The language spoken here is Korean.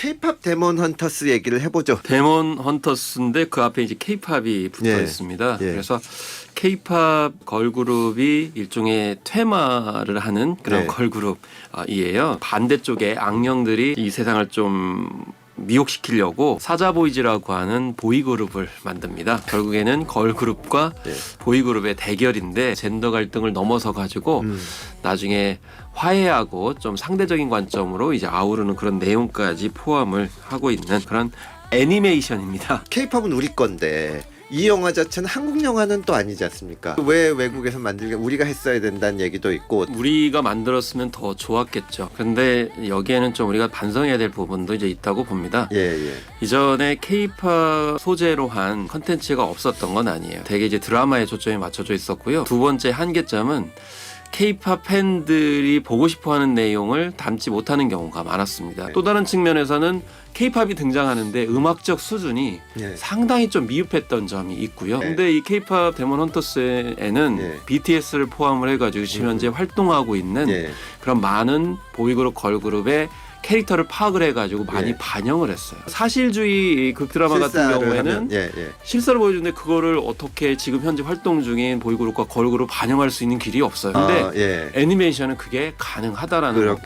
K-팝 데몬 헌터스 얘기를 해보죠. 데몬 헌터스인데 그 앞에 이제 케이팝이 붙어 예. 있습니다. 예. 그래서 케이팝 걸그룹이 일종의 퇴마를 하는 그런 네. 걸그룹이에요. 반대쪽에 악령들이 이 세상을 좀 미혹시키려고 사자보이즈라고 하는 보이그룹을 만듭니다. 결국에는 걸그룹과 네. 보이그룹의 대결인데 젠더 갈등을 넘어서 가지고 음. 나중에 화해하고 좀 상대적인 관점으로 이제 아우르는 그런 내용까지 포함을 하고 있는 그런 애니메이션입니다. K-팝은 우리 건데 이 영화 자체는 한국 영화는 또 아니지 않습니까? 왜 외국에서 만들게 우리가 했어야 된다는 얘기도 있고 우리가 만들었으면 더 좋았겠죠. 근데 여기에는 좀 우리가 반성해야 될 부분도 이제 있다고 봅니다. 예 예. 이전에 케이팝 소재로 한 컨텐츠가 없었던 건 아니에요. 되게 이제 드라마에 초점이 맞춰져 있었고요. 두 번째 한계점은 케이팝 팬들이 보고 싶어 하는 내용을 담지 못하는 경우가 많았습니다. 네. 또 다른 측면에서는 케이팝이 등장하는데 음악적 수준이 예. 상당히 좀 미흡했던 점이 있고요. 네. 근데 이 케이팝 데몬 헌터스에는 네. BTS를 포함을 해가지고 지금 음. 현재 활동하고 있는 예. 그런 많은 보이그룹 걸그룹의 캐릭터를 파악을 해가지고 많이 예. 반영을 했어요. 사실주의 극 드라마 같은 실사를 경우에는 하면, 예 예. 실사를 보여주는데 그거를 어떻게 지금 현재 활동 중인 보이그룹과 걸그룹 반영할 수 있는 길이 없어요. 근데 아, 예. 애니메이션은 그게 가능하다라는 그렇, 거.